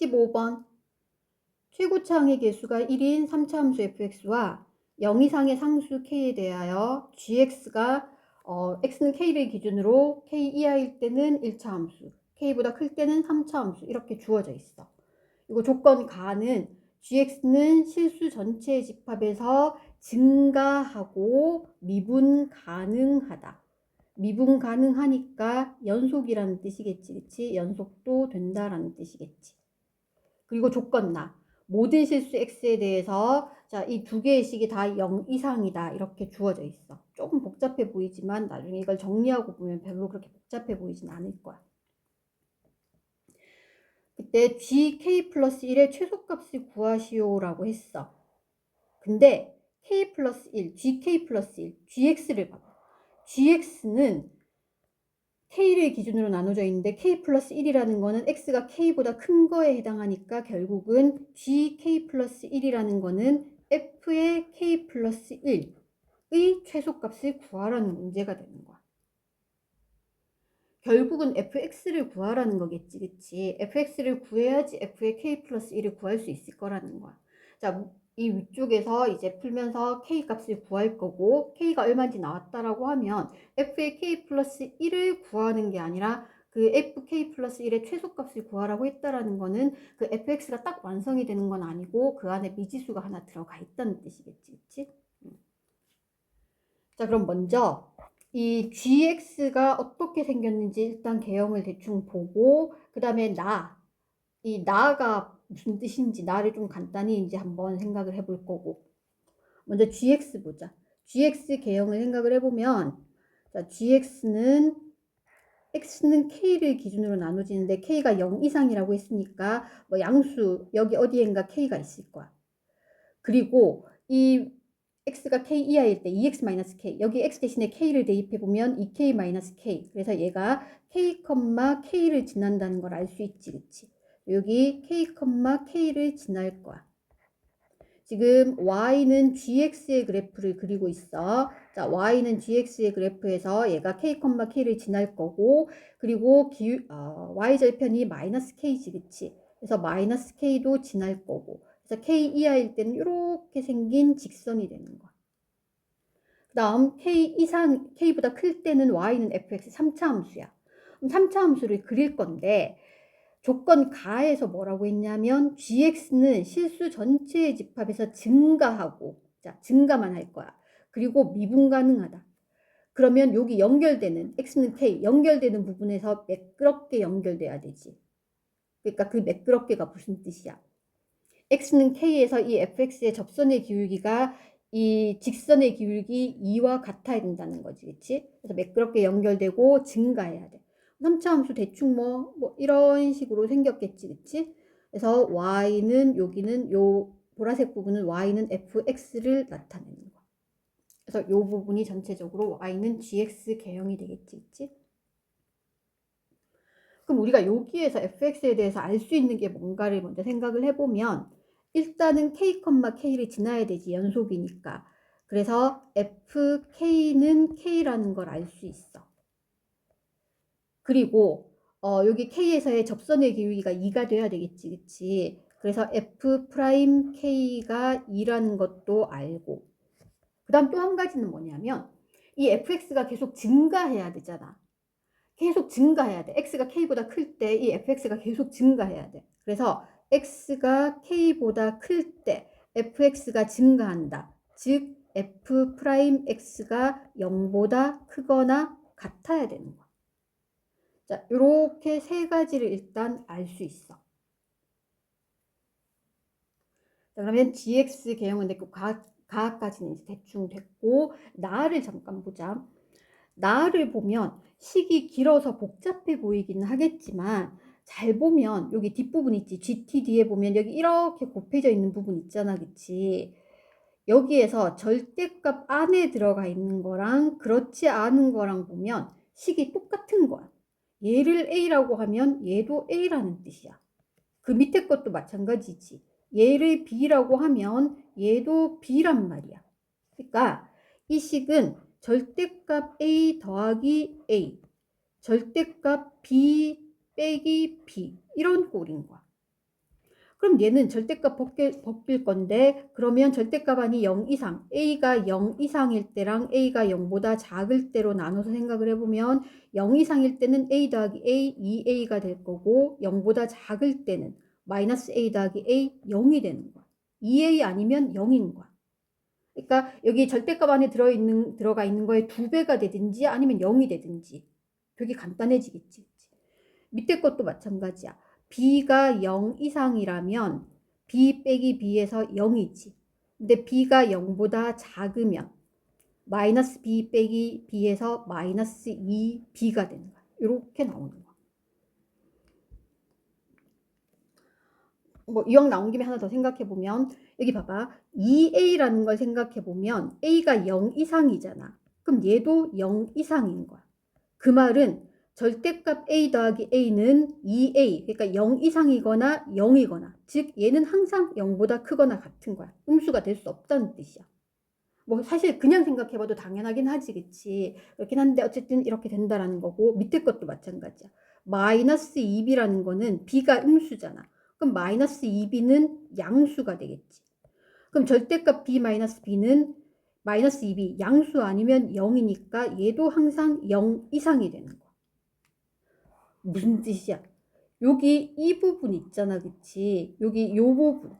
15번 최고차항의 개수가 1인 3차 함수 fx와 0 이상의 상수 k에 대하여 gx가 어, x는 k를 기준으로 k 이하일 때는 1차 함수, k보다 클 때는 3차 함수 이렇게 주어져 있어. 이거 조건 가는 gx는 실수 전체의 집합에서 증가하고 미분 가능하다. 미분 가능하니까 연속이라는 뜻이겠지, 그치? 연속도 된다라는 뜻이겠지. 그리고 조건 나. 모든 실수 x에 대해서 자, 이 두 개의 식이 다 0 이상이다. 이렇게 주어져 있어. 조금 복잡해 보이지만 나중에 이걸 정리하고 보면 별로 그렇게 복잡해 보이진 않을 거야. 그때 gk 플러스 1의 최소값을 구하시오라고 했어. 근데 k 플러스 1, gk 플러스 1, gx를 봐봐. gx는 k를 기준으로 나눠져 있는데 k 플러스 1이라는 거는 x가 k보다 큰 거에 해당하니까 결국은 gk 플러스 1이라는 거는 f의 k 플러스 1의 최소값을 구하라는 문제가 되는 거야. 결국은 fx를 구하라는 거겠지, 그치? fx를 구해야지 f의 k 플러스 1을 구할 수 있을 거라는 거야. 자, 이 위쪽에서 이제 풀면서 k 값을 구할 거고 k가 얼마인지 나왔다라고 하면 f의 k 플러스 1을 구하는 게 아니라 그 fk 플러스 1의 최소값을 구하라고 했다라는 거는 그 fx가 딱 완성이 되는 건 아니고 그 안에 미지수가 하나 들어가 있다는 뜻이겠지, 그치? 음. 자, 그럼 먼저 이 gx가 어떻게 생겼는지 일단 개형을 대충 보고 그 다음에 나, 이 나가 무슨 뜻인지 나를 좀 간단히 이제 한번 생각을 해볼 거고 먼저 gx 보자. gx 개형을 생각을 해보면 자, gx는 x는 k를 기준으로 나눠지는데 k가 0 이상이라고 했으니까 뭐 양수 여기 어디엔가 k가 있을 거야. 그리고 이 x가 k 이하일 때 2x k 여기 x 대신에 k를 대입해 보면 2k k 그래서 얘가 k, k를 지난다는 걸 알 수 있지 그치 여기 k, k를 지날 거야 지금 y는 gx의 그래프를 그리고 있어 자 y는 gx의 그래프에서 얘가 k, k를 지날 거고 그리고 기, 어, y절편이 마이너스 k지 그치 그래서 마이너스 k도 지날 거고 그래서 k 이하일 때는 이렇게 생긴 직선이 되는 거야. 그 다음 k 이상, k보다 클 때는 y는 fx 3차 함수야. 그럼 3차 함수를 그릴 건데 조건 가에서 뭐라고 했냐면 gx는 실수 전체의 집합에서 증가하고 자 증가만 할 거야. 그리고 미분 가능하다. 그러면 여기 연결되는 x는 k 연결되는 부분에서 매끄럽게 연결돼야 되지. 그러니까 그 매끄럽게가 무슨 뜻이야? x는 k에서 이 fx의 접선의 기울기가 이 직선의 기울기 2와 같아야 된다는 거지, 그치? 그래서 매끄럽게 연결되고 증가해야 돼. 3차 함수 대충 뭐, 뭐 이런 식으로 생겼겠지, 그치? 그래서 y는 여기는 요 보라색 부분은 y는 fx를 나타내는 거. 그래서 요 부분이 전체적으로 y는 gx 개형이 되겠지, 그치? 그럼 우리가 여기에서 fx에 대해서 알 수 있는 게 뭔가를 먼저 생각을 해보면 일단은 k, k를 지나야 되지 연속이니까. 그래서 fk는 k라는 걸 알 수 있어. 그리고 어, 여기 k에서의 접선의 기울기가 2가 돼야 되겠지, 그치? 그래서 f 프라임 k가 2라는 것도 알고. 그 다음 또 한 가지는 뭐냐면 이 fx가 계속 증가해야 되잖아. 계속 증가해야 돼. x가 k보다 클 때 이 fx가 계속 증가해야 돼. 그래서 x가 k보다 클 때 fx가 증가한다. 즉 f 프라임 x가 0보다 크거나 같아야 되는 거야. 자, 이렇게 세 가지를 일단 알 수 있어. 자, 그러면 gx 개형은 됐고 가, 가까지는 이제 대충 됐고 나를 잠깐 보자. 나를 보면 식이 길어서 복잡해 보이기는 하겠지만 잘 보면 여기 뒷부분 있지 GT 뒤에 보면 여기 이렇게 곱해져 있는 부분 있잖아 그치 여기에서 절대값 안에 들어가 있는 거랑 그렇지 않은 거랑 보면 식이 똑같은 거야 얘를 A라고 하면 얘도 A라는 뜻이야. 그 밑에 것도 마찬가지지. 얘를 B라고 하면 얘도 B란 말이야. 그러니까 이 식은 절대값 A 더하기 A 절대값 B 빼기 B 이런 꼴인 거야. 그럼 얘는 절대값 벗길, 벗길 건데 그러면 절대값 아니 0 이상 a가 0 이상일 때랑 a가 0보다 작을 때로 나눠서 생각을 해보면 0 이상일 때는 a 더하기 a 2a가 될 거고 0보다 작을 때는 마이너스 a 더하기 a 0이 되는 거야. 2a 아니면 0인 거야. 그러니까 여기 절대값 안에 들어있는, 들어가 있는 거에 두 배가 되든지 아니면 0이 되든지 되게 간단해지겠지. 밑에 것도 마찬가지야. B가 0 이상이라면 b 빼기 b에서 0이지. 근데 b가 0보다 작으면 마이너스 b 빼기 b에서 마이너스 2b가 되는 거야. 이렇게 나오는 거야. 뭐 이왕 나온 김에 하나 더 생각해 보면 여기 봐봐 2a라는 걸 생각해 보면 a가 0 이상이잖아 그럼 얘도 0 이상인 거야 그 말은 절대값 a 더하기 a는 2a 그러니까 0 이상이거나 0이거나 즉 얘는 항상 0보다 크거나 같은 거야. 음수가 될 수 없다는 뜻이야. 뭐 사실 그냥 생각해 봐도 당연하긴 하지 그치? 그렇긴 한데 어쨌든 이렇게 된다라는 거고 밑에 것도 마찬가지야. 마이너스 2b라는 거는 b가 음수잖아. 그럼 마이너스 2b는 양수가 되겠지. 그럼 절대값 b 마이너스 b는 마이너스 2b 양수 아니면 0이니까 얘도 항상 0 이상이 되는 거야. 무슨 뜻이야? 여기 이 부분 있잖아, 그치? 여기 요 부분,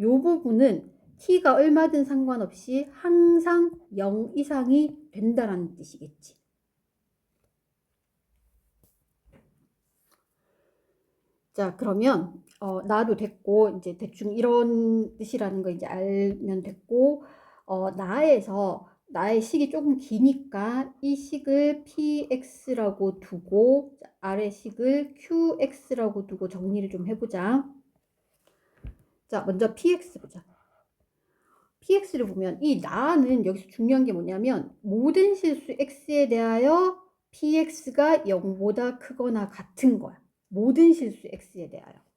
요 부분은 t가 얼마든 상관없이 항상 0 이상이 된다라는 뜻이겠지. 자, 그러면 어, 나도 됐고 이제 대충 이런 뜻이라는 거 이제 알면 됐고 어, 나에서 나의 식이 조금 기니까 이 식을 px라고 두고 아래 식을 qx라고 두고 정리를 좀 해보자. 자, 먼저 px 보자. px를 보면 이 나는 여기서 중요한 게 뭐냐면 모든 실수 x에 대하여 px가 0보다 크거나 같은 거야. 모든 실수 x에 대하여.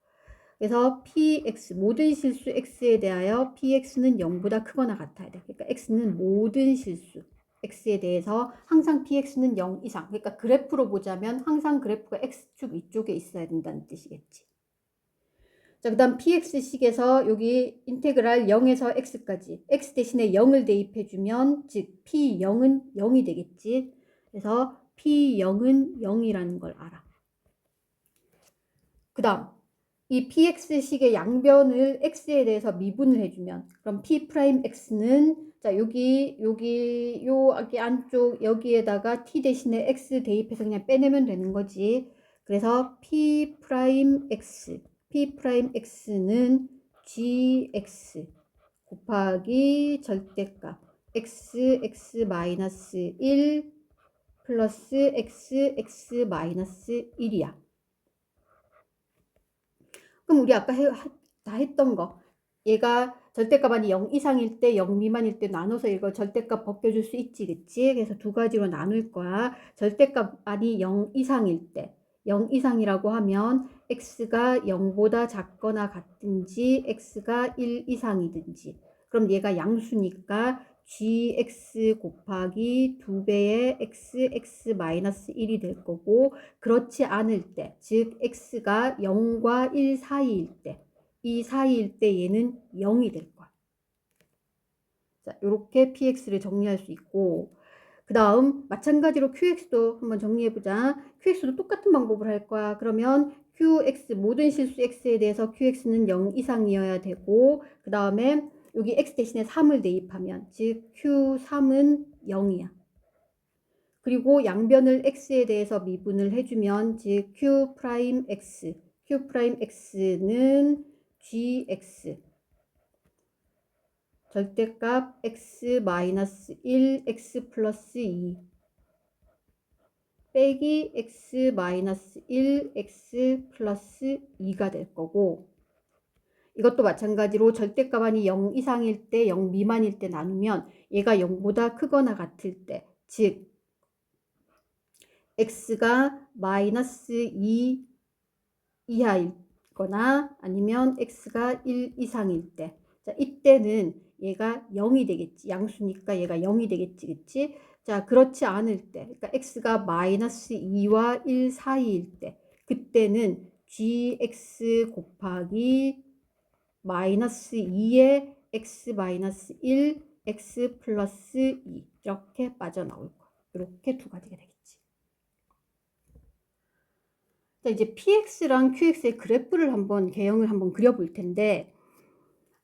그래서 px 모든 실수 x에 대하여 px는 0보다 크거나 같아야 돼. 그러니까 x는 모든 실수 x에 대해서 항상 px는 0 이상. 그러니까 그래프로 보자면 항상 그래프가 x축 위쪽에 있어야 된다는 뜻이겠지. 자, 그 다음 px식에서 여기 인테그랄 0에서 x까지 x 대신에 0을 대입해 주면 즉 p0은 0이 되겠지. 그래서 p0은 0이라는 걸 알아. 그 다음 이 px식의 양변을 x에 대해서 미분을 해주면 그럼 p 프라임 x는 자 여기 여기 여기 안쪽 여기에다가 t 대신에 x 대입해서 그냥 빼내면 되는 거지. 그래서 p 프라임 x p 프라임 x는 gx 곱하기 절대값 x x 마이너스 1 플러스 x x 마이너스 1이야. 그럼 우리 아까 해, 다 했던 거. 얘가 절대값 아니 0 이상일 때 0 미만일 때 나눠서 이거 절대값 벗겨줄 수 있지 그치? 그래서 두 가지로 나눌 거야. 절대값 아니 0 이상일 때. 0 이상이라고 하면 x가 0보다 작거나 같든지 x가 1 이상이든지. 그럼 얘가 양수니까 gx 곱하기 2배의 xx 마이너스 1이 될 거고 그렇지 않을 때, 즉 x가 0과 1 사이일 때, 이 사이일 때 얘는 0이 될 거야. 자, 이렇게 px를 정리할 수 있고 그 다음 마찬가지로 qx도 한번 정리해보자. qx도 똑같은 방법을 할 거야. 그러면 qx 모든 실수 x에 대해서 qx는 0 이상이어야 되고 그 다음에 여기 x 대신에 3을 대입하면 즉 q3은 0이야. 그리고 양변을 x에 대해서 미분을 해주면 즉 q 프라임 x, q 프라임 x는 gx 절대값 x 마이너스 1 x 플러스 2 빼기 x 마이너스 1 x 플러스 2가 될 거고 이것도 마찬가지로 절대값 아니 0 이상일 때 0 미만일 때 나누면 얘가 0보다 크거나 같을 때, 즉 x가 마이너스 2 이하이거나 아니면 x가 1 이상일 때, 자 이때는 얘가 0이 되겠지. 양수니까 얘가 0이 되겠지. 그치? 자, 그렇지 않을 때, 그러니까 x가 마이너스 2와 1 사이일 때, 그때는 gx 곱하기 마이너스 2에 x 마이너스 1, x 플러스 2 이렇게 빠져나올 거야. 이렇게 두 가지가 되겠지. 자, 이제 px랑 qx의 그래프를 한번 개형을 한번 그려볼 텐데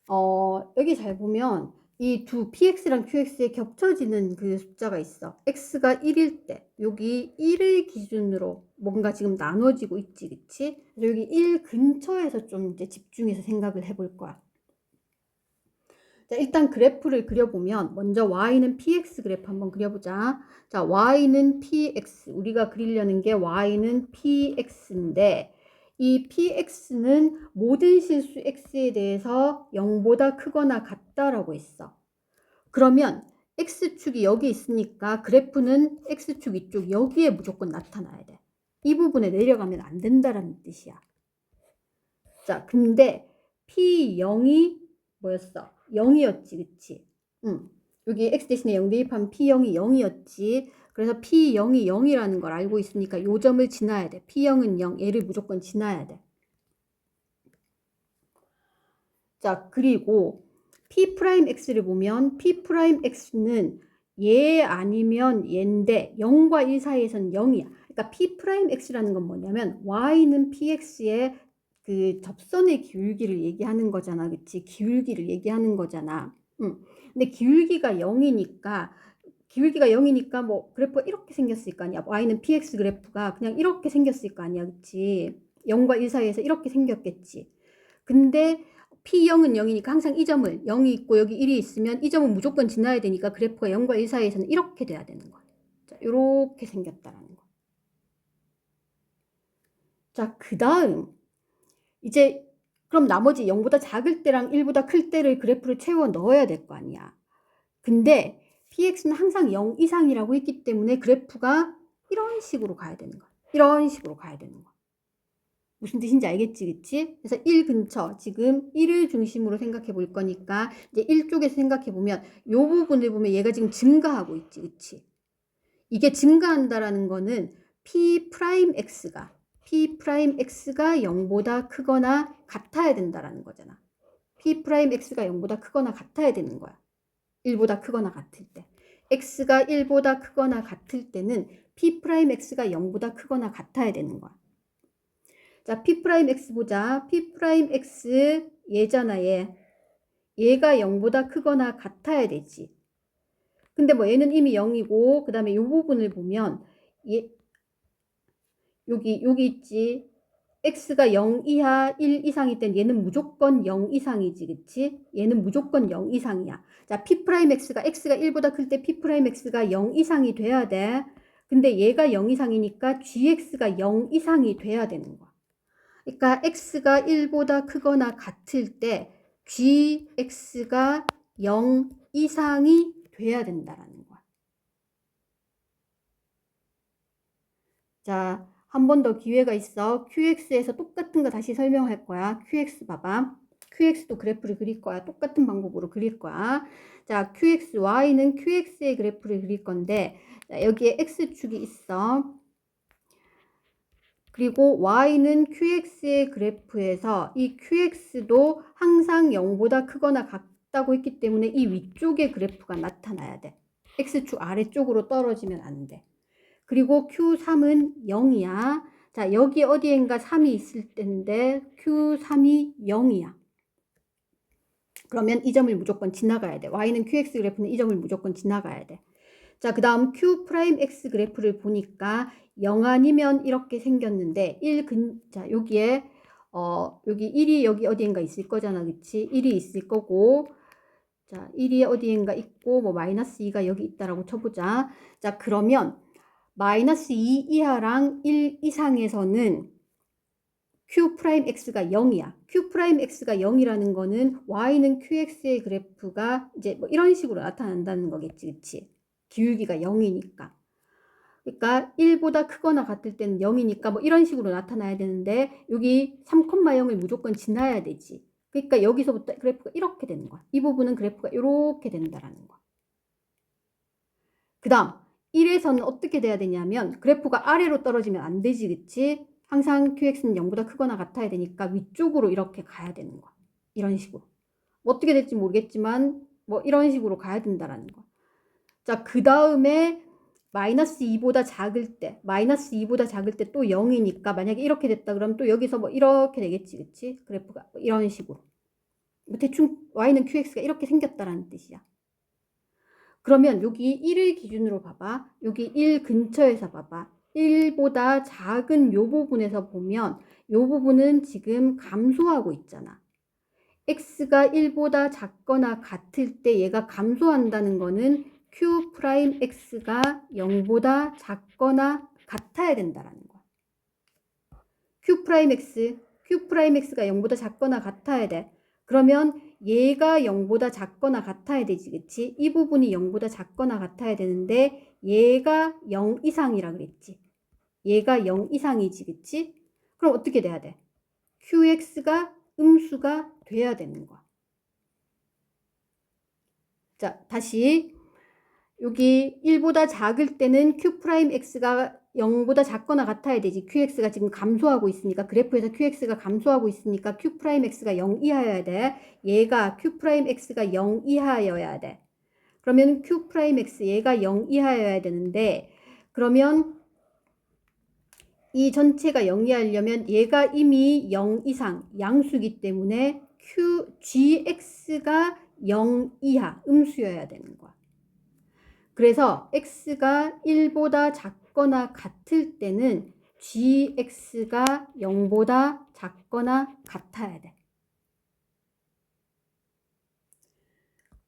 어, 여기 잘 보면 이 두 px랑 qx에 겹쳐지는 그 숫자가 있어. x가 1일 때 여기 1을 기준으로 뭔가 지금 나눠지고 있지, 그치? 여기 1 근처에서 좀 이제 집중해서 생각을 해볼 거야. 자, 일단 그래프를 그려보면 먼저 y는 px 그래프 한번 그려보자. 자, y는 px. 우리가 그리려는 게 y는 px인데 이 px는 모든 실수 x에 대해서 0보다 크거나 같다 라고 했어. 그러면 x축이 여기 있으니까 그래프는 x축 이쪽 여기에 무조건 나타나야 돼. 이 부분에 내려가면 안 된다라는 뜻이야. 자, 근데 p0이 뭐였어? 0이었지, 그치? 응. 여기 x 대신에 0 대입하면 p0이 0이었지. 그래서 p0이 0이라는 걸 알고 있으니까 요 점을 지나야 돼. p0은 0, 얘를 무조건 지나야 돼. 자, 그리고 p'x를 보면 p'x는 얘 아니면 얘인데 0과 1 사이에선 0이야. 그러니까 p'x라는 건 뭐냐면 y는 px의 그 접선의 기울기를 얘기하는 거잖아. 그치? 기울기를 얘기하는 거잖아. 응. 근데 기울기가 0이니까 기울기가 0이니까 뭐 그래프가 이렇게 생겼을 거 아니야. y는 px 그래프가 그냥 이렇게 생겼을 거 아니야. 그치? 0과 1 사이에서 이렇게 생겼겠지. 근데 P0은 0이니까 항상 이 점을 0이 있고 여기 1이 있으면 이 점은 무조건 지나야 되니까 그래프가 0과 1 사이에서는 이렇게 돼야 되는 거야. 자, 이렇게 생겼다라는 거. 자, 그 다음 이제 그럼 나머지 0보다 작을 때랑 1보다 클 때를 그래프를 채워 넣어야 될 거 아니야. 근데 px는 항상 0 이상이라고 했기 때문에 그래프가 이런 식으로 가야 되는 거야. 이런 식으로 가야 되는 거야. 무슨 뜻인지 알겠지, 그치? 그래서 1 근처, 지금 1을 중심으로 생각해 볼 거니까, 이제 1 쪽에서 생각해 보면, 요 부분을 보면 얘가 지금 증가하고 있지, 그치? 이게 증가한다라는 거는 P'X가, P'X가 0보다 크거나 같아야 된다라는 거잖아. P'X가 0보다 크거나 같아야 되는 거야. 1보다 크거나 같을 때. X가 1보다 크거나 같을 때는 P'X가 0보다 크거나 같아야 되는 거야. 자, P'X 보자. P'X 얘잖아, 얘. 얘가 0보다 크거나 같아야 되지. 근데 뭐 얘는 이미 0이고, 그 다음에 이 부분을 보면, 얘, 여기, 여기 있지. x가 0 이하 1 이상일 땐 얘는 무조건 0 이상이지, 그치? 얘는 무조건 0 이상이야. 자, P'X가 x가 1보다 클 때 P'X가 0 이상이 돼야 돼. 근데 얘가 0 이상이니까 gx가 0 이상이 돼야 되는 거야. 그러니까 x가 1보다 크거나 같을 때 gx가 0 이상이 돼야 된다라는 거야. 자, 한 번 더 기회가 있어. qx에서 똑같은 거 다시 설명할 거야. qx 봐봐. qx도 그래프를 그릴 거야. 똑같은 방법으로 그릴 거야. 자, qx, y는 qx의 그래프를 그릴 건데, 자, 여기에 x축이 있어. 그리고 y는 qx의 그래프에서 이 qx도 항상 0보다 크거나 같다고 했기 때문에 이 위쪽의 그래프가 나타나야 돼. x축 아래쪽으로 떨어지면 안 돼. 그리고 q3은 0이야. 자, 여기 어디엔가 3이 있을 텐데 q3이 0이야. 그러면 이 점을 무조건 지나가야 돼. y는 qx 그래프는 이 점을 무조건 지나가야 돼. 자, 그 다음 q'x 그래프를 보니까 0 아니면 이렇게 생겼는데 1 근, 자, 여기에 어, 여기 1이 여기 어디엔가 있을 거잖아. 그치? 1이 있을 거고 자, 1이 어디엔가 있고 뭐 마이너스 2가 여기 있다라고 쳐보자. 자, 그러면 마이너스 2 이하랑 1 이상에서는 Q'X가 0이야. Q'X가 0이라는 거는 Y는 QX의 그래프가 이제 뭐 이런 식으로 나타난다는 거겠지. 그치? 기울기가 0이니까. 그러니까 1보다 크거나 같을 때는 0이니까 뭐 이런 식으로 나타나야 되는데 여기 3,0을 무조건 지나야 되지. 그러니까 여기서부터 그래프가 이렇게 되는 거야. 이 부분은 그래프가 이렇게 된다라는 거야. 그 다음 1에서는 어떻게 돼야 되냐면 그래프가 아래로 떨어지면 안 되지 그치? 항상 QX는 0보다 크거나 같아야 되니까 위쪽으로 이렇게 가야 되는 거야. 이런 식으로. 뭐 어떻게 될지 모르겠지만 뭐 이런 식으로 가야 된다라는 거. 자, 그 다음에 마이너스 2보다 작을 때, 마이너스 2보다 작을 때 또 0이니까 만약에 이렇게 됐다 그러면 또 여기서 뭐 이렇게 되겠지, 그치? 그래프가 뭐 이런 식으로. 뭐 대충 y는 qx가 이렇게 생겼다라는 뜻이야. 그러면 여기 1을 기준으로 봐봐. 여기 1 근처에서 봐봐. 1보다 작은 요 부분에서 보면 요 부분은 지금 감소하고 있잖아. x가 1보다 작거나 같을 때 얘가 감소한다는 거는 q 프라임 x가 0보다 작거나 같아야 된다라는 거야. q 프라임 x, q 프라임 x가 0보다 작거나 같아야 돼. 그러면 얘가 0보다 작거나 같아야 되지, 그치? 이 부분이 0보다 작거나 같아야 되는데 얘가 0 이상이라 그랬지. 얘가 0 이상이지, 그치? 그럼 어떻게 돼야 돼? qx가 음수가 돼야 되는 거야. 자, 다시 여기 1보다 작을 때는 q 프라임 x가 0보다 작거나 같아야 되지. qx가 지금 감소하고 있으니까 그래프에서 qx가 감소하고 있으니까 q 프라임 x가 0 이하여야 돼. 얘가 q 프라임 x가 0 이하여야 돼. 그러면 q 프라임 x 얘가 0 이하여야 되는데 그러면 이 전체가 0 이하려면 얘가 이미 0 이상 양수기 때문에 q gx가 0 이하 음수여야 되는 거야. 그래서 x가 1보다 작거나 같을 때는 gx가 0보다 작거나 같아야 돼.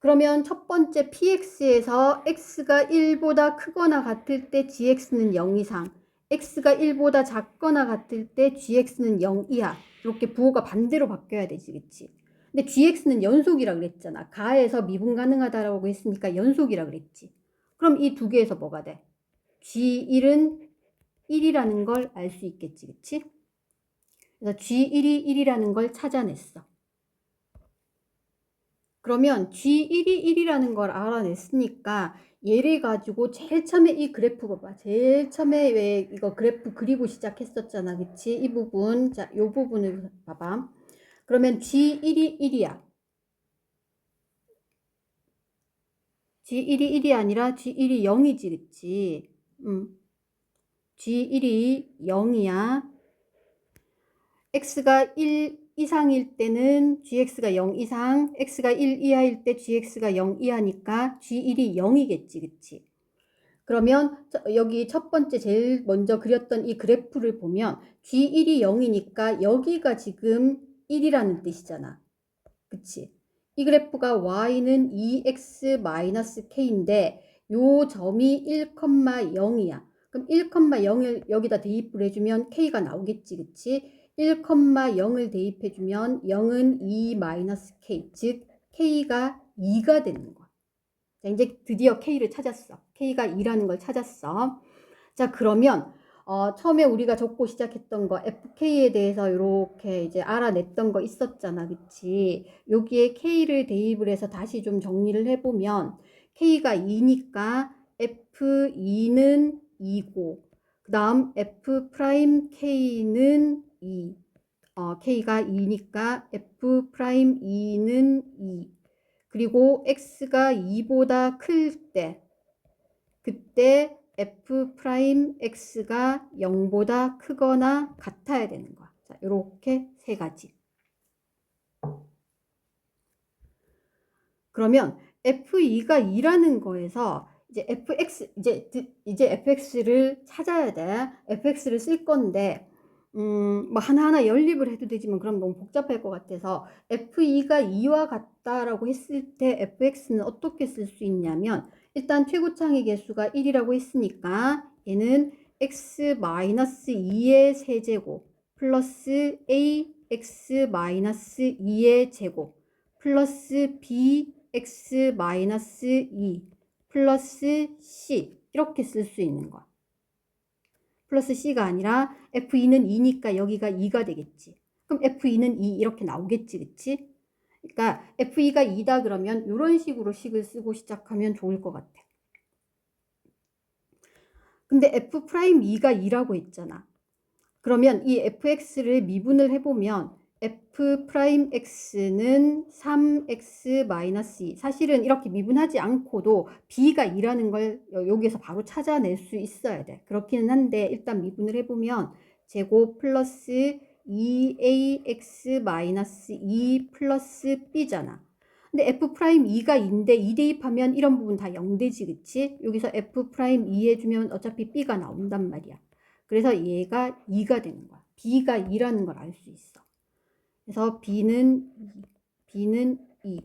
그러면 첫 번째 px에서 x가 1보다 크거나 같을 때 gx는 0 이상, x가 1보다 작거나 같을 때 gx는 0 이하. 이렇게 부호가 반대로 바뀌어야 되지, 그치? 근데 gx는 연속이라 그랬잖아. 가에서 미분 가능하다라고 했으니까 연속이라 그랬지. 그럼 이 두 개에서 뭐가 돼? G1은 1이라는 걸 알 수 있겠지, 그치? 그래서 G1이 1이라는 걸 찾아냈어. 그러면 G1이 1이라는 걸 알아냈으니까 얘를 가지고 제일 처음에 이 그래프 봐봐. 제일 처음에 왜 이거 그래프 그리고 시작했었잖아, 그치? 이 부분, 자, 요 부분을 봐봐. 그러면 G1이 1이야. G1이 1이 아니라 G1이 0이지, 그치? 음. G1이 0이야. X가 1 이상일 때는 GX가 0 이상, X가 1 이하일 때 GX가 0 이하니까 G1이 0이겠지, 그치? 그러면 여기 첫 번째 제일 먼저 그렸던 이 그래프를 보면 G1이 0이니까 여기가 지금 1이라는 뜻이잖아. 그치? 이 그래프가 y는 2x-k인데 요 점이 1,0이야. 그럼 1,0을 여기다 대입을 해주면 k가 나오겠지, 그치? 1,0을 대입해주면 0은 2-k, 즉 k가 2가 되는 거야. 자, 이제 드디어 k를 찾았어. k가 2라는 걸 찾았어. 자, 그러면 어, 처음에 우리가 적고 시작했던 거 FK에 대해서 이렇게 이제 알아냈던 거 있었잖아. 그치? 여기에 K를 대입을 해서 다시 좀 정리를 해보면 K가 2니까 F2는 2고 그 다음 F 프라임 K는 2 어, K가 2니까 F 프라임 2는 2 그리고 X가 2보다 클 때 그때 f 프라임 x가 0보다 크거나 같아야 되는 거야. 자, 이렇게 세 가지. 그러면 f2가 2라는 거에서 이제 fx 이제 이제 fx를 찾아야 돼. fx를 쓸 건데 음, 뭐 하나하나 연립을 해도 되지만 그럼 너무 복잡할 것 같아서 f2가 2와 같다라고 했을 때 fx는 어떻게 쓸 수 있냐면 일단 최고창의 개수가 1이라고 했으니까 얘는 x-2의 세제곱 플러스 ax-2의 제곱 플러스 bx-2 플러스 c 이렇게 쓸 수 있는 거야. 플러스 c가 아니라 f2는 2니까 여기가 2가 되겠지. 그럼 f2는 2 이렇게 나오겠지, 그치? 그러니까 F2가 2다 그러면 이런 식으로 식을 쓰고 시작하면 좋을 것 같아. 근데 F 프라임 2가 2라고 했잖아. 그러면 이 fx를 미분을 해보면 f 프라임 x는 3x 마이너스 2. 사실은 이렇게 미분하지 않고도 b가 2라는 걸 여- 여기에서 바로 찾아낼 수 있어야 돼. 그렇기는 한데 일단 미분을 해보면 제곱 플러스 2ax 마이너스 2 플러스 b잖아. 근데 f 프라임 2가 2인데 2 대입하면 이런 부분 다 0되지 그치? 여기서 f 프라임 2 해주면 어차피 b가 나온단 말이야. 그래서 얘가 2가 되는 거야. b가 2라는 걸 알 수 있어. 그래서 b는 2, b는 2.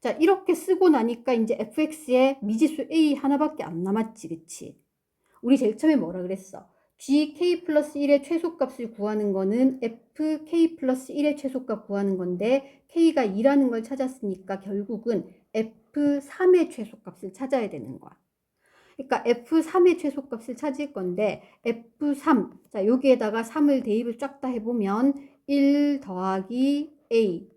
자, 이렇게 쓰고 나니까 이제 fx에 미지수 a 하나밖에 안 남았지, 그치? 우리 제일 처음에 뭐라 그랬어? Gk 플러스 1의 최소값을 구하는 거는 fk 플러스 1의 최소값 구하는 건데 k가 2라는 걸 찾았으니까 결국은 f3의 최소값을 찾아야 되는 거야. 그러니까 f3의 최소값을 찾을 건데 f3 자 여기에다가 3을 대입을 쫙 다 해보면 1 더하기 a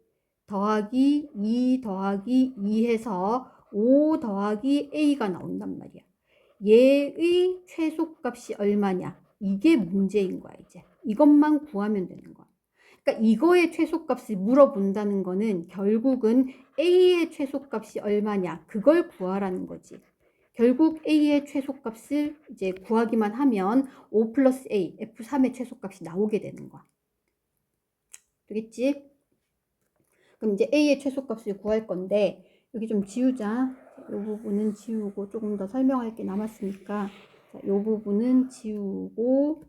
더하기 2 더하기 2 해서 5 더하기 a가 나온단 말이야. 얘의 최소값이 얼마냐? 이게 문제인 거야, 이제. 이것만 구하면 되는 거야. 그러니까 이거의 최소값을 물어본다는 거는 결국은 a의 최소값이 얼마냐? 그걸 구하라는 거지. 결국 a의 최소값을 이제 구하기만 하면 5 플러스 a, f3의 최소값이 나오게 되는 거야. 되겠지? 그럼 이제 a의 최소값을 구할 건데 여기 좀 지우자. 이 부분은 지우고 조금 더 설명할 게 남았으니까 자, 이 부분은 지우고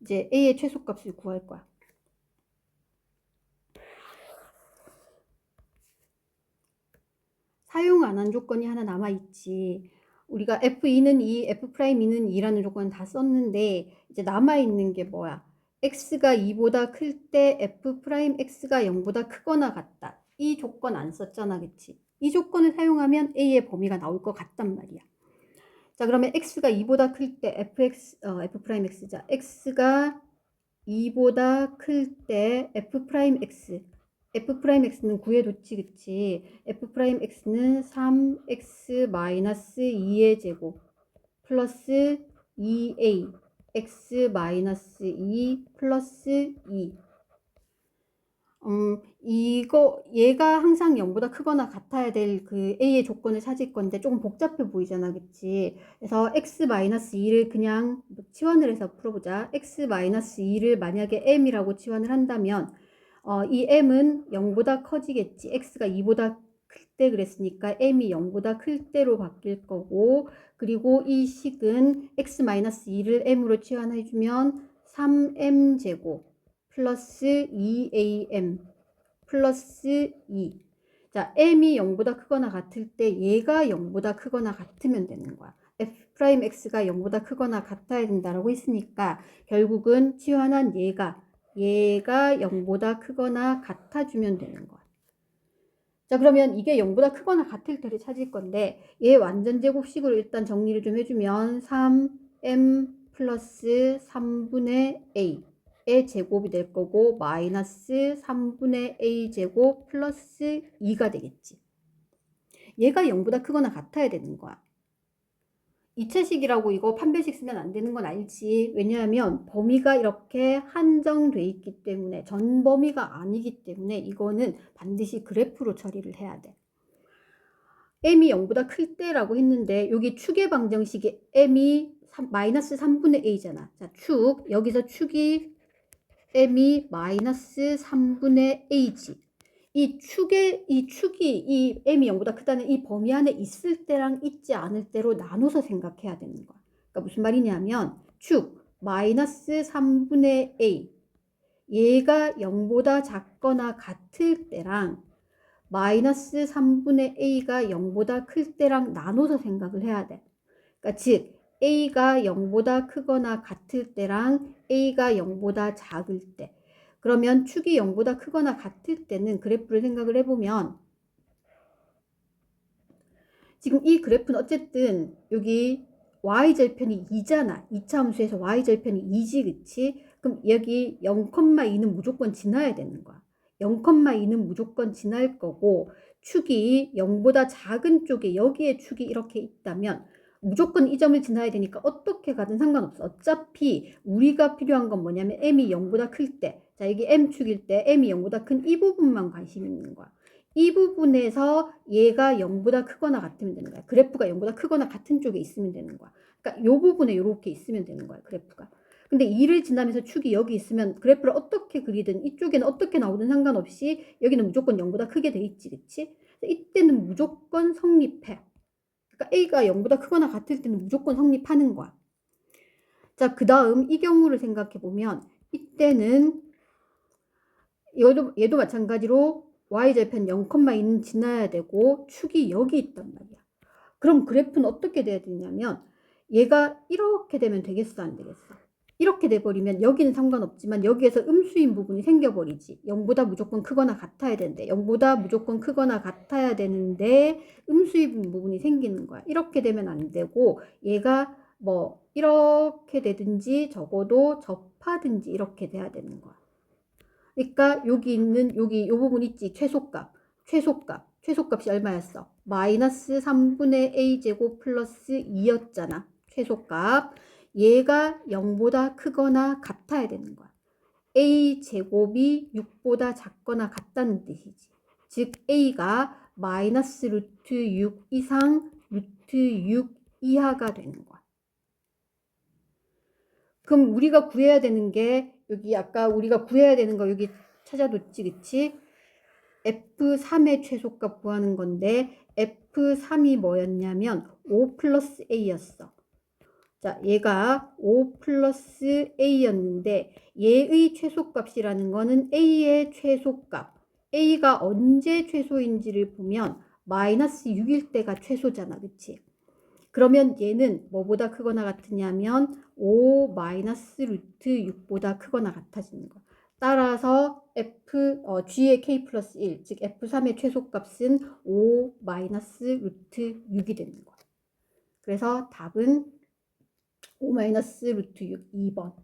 이제 a의 최소값을 구할 거야. 사용 안 한 조건이 하나 남아 있지. 우리가 f2는 2, f'2는 2라는 조건을 다 썼는데 이제 남아 있는 게 뭐야? x가 2보다 클 때 f'x가 0보다 크거나 같다. 이 조건 안 썼잖아, 그치? 이 조건을 사용하면 a의 범위가 나올 것 같단 말이야. 자, 그러면 x가 2보다 클 때 fx, 어, f'x자. x가 2보다 클 때 f'x. f'x는 구해뒀지, 그치? f'x는 3x 마이너스 2의 제곱 플러스 2a x 마이너스 2 플러스 2 음, 이거 얘가 항상 0보다 크거나 같아야 될 그 a의 조건을 찾을 건데 조금 복잡해 보이잖아 그치? 그래서 x 마이너스 2를 그냥 뭐 치환을 해서 풀어보자. X 마이너스 2를 만약에 m이라고 치환을 한다면 어, 이 m은 0보다 커지겠지. X가 2보다 클 때 그랬으니까 m이 0보다 클 때로 바뀔 거고 그리고 이 식은 x 마이너스 2를 m으로 치환해주면 3m 제곱 플러스 2am 플러스 2. 자, m이 0보다 크거나 같을 때 얘가 0보다 크거나 같으면 되는 거야. f'x가 0보다 크거나 같아야 된다라고 했으니까 결국은 치환한 얘가 얘가 0보다 크거나 같아주면 되는 거야. 자, 그러면 이게 0보다 크거나 같을 때를 찾을 건데 얘 완전 제곱식으로 일단 정리를 좀 해주면 3m 플러스 3분의 a 의 제곱이 될 거고 마이너스 3분의 a 제곱 플러스 2가 되겠지. 얘가 0보다 크거나 같아야 되는 거야. 2차식이라고 이거 판별식 쓰면 안 되는 건 알지. 왜냐하면 범위가 이렇게 한정돼 있기 때문에 전 범위가 아니기 때문에 이거는 반드시 그래프로 처리를 해야 돼. m이 0보다 클 때라고 했는데 여기 축의 방정식이 m이 3, 마이너스 3분의 a잖아. 자, 축 여기서 축이 m이 마이너스 3분의 a지. 이 축의 이 축이 이 m이 0보다 크다는 이 범위 안에 있을 때랑 있지 않을 때로 나눠서 생각해야 되는 거야. 그러니까 무슨 말이냐면 축 마이너스 3분의 a 얘가 0보다 작거나 같을 때랑 마이너스 3분의 a가 0보다 클 때랑 나눠서 생각을 해야 돼. 그러니까 즉 a가 0보다 크거나 같을 때랑 a가 0보다 작을 때 그러면 축이 0보다 크거나 같을 때는 그래프를 생각을 해보면 지금 이 그래프는 어쨌든 여기 y절편이 2잖아. 2차 함수에서 y절편이 2지 그치? 그럼 여기 0,2는 무조건 지나야 되는 거야. 0,2는 무조건 지날 거고 축이 0보다 작은 쪽에 여기에 축이 이렇게 있다면 무조건 이 점을 지나야 되니까 어떻게 가든 상관없어. 어차피 우리가 필요한 건 뭐냐면 m이 0보다 클 때, 자 이게 m축일 때 m이 0보다 큰 이 부분만 관심 있는 거야. 이 부분에서 얘가 0보다 크거나 같으면 되는 거야. 그래프가 0보다 크거나 같은 쪽에 있으면 되는 거야. 그러니까 요 부분에 이렇게 있으면 되는 거야. 그래프가. 근데 2를 지나면서 축이 여기 있으면 그래프를 어떻게 그리든 이쪽에는 어떻게 나오든 상관없이 여기는 무조건 0보다 크게 돼 있지. 그치? 이때는 무조건 성립해. 그러니까 A가 0보다 크거나 같을 때는 무조건 성립하는 거야. 자, 그 다음 이 경우를 생각해 보면 이때는 얘도, 얘도 마찬가지로 y절편 0,2는 지나야 되고 축이 여기 있단 말이야. 그럼 그래프는 어떻게 돼야 되냐면 얘가 이렇게 되면 되겠어 안 되겠어? 이렇게 돼버리면 여기는 상관없지만 여기에서 음수인 부분이 생겨버리지. 0보다 무조건 크거나 같아야 되는데 0보다 무조건 크거나 같아야 되는데 음수인 부분이 생기는 거야. 이렇게 되면 안 되고 얘가 뭐 이렇게 되든지 적어도 접하든지 이렇게 돼야 되는 거야. 그러니까 여기 있는 여기 요 부분 있지 최소값 최소값 최소값이 얼마였어? 마이너스 3분의 a 제곱 플러스 2였잖아 최소값 얘가 0보다 크거나 같아야 되는 거야 a 제곱이 6보다 작거나 같다는 뜻이지 즉 a가 마이너스 루트 6 이상 루트 6 이하가 되는 거야 그럼 우리가 구해야 되는 게 여기 아까 우리가 구해야 되는 거 여기 찾아뒀지 그치? F3의 최소값 구하는 건데 F3이 뭐였냐면 5 플러스 A였어. 자, 얘가 5 플러스 A였는데 얘의 최소값이라는 거는 A의 최소값. A가 언제 최소인지를 보면 마이너스 6일 때가 최소잖아. 그치? 그러면 얘는 뭐보다 크거나 같으냐면 5 마이너스 루트 6보다 크거나 같아지는 거. 따라서 f 어, g의 k 플러스 1, 즉 f3의 최소값은 5 마이너스 루트 6이 되는 거야. 그래서 답은 5 마이너스 루트 6 2번.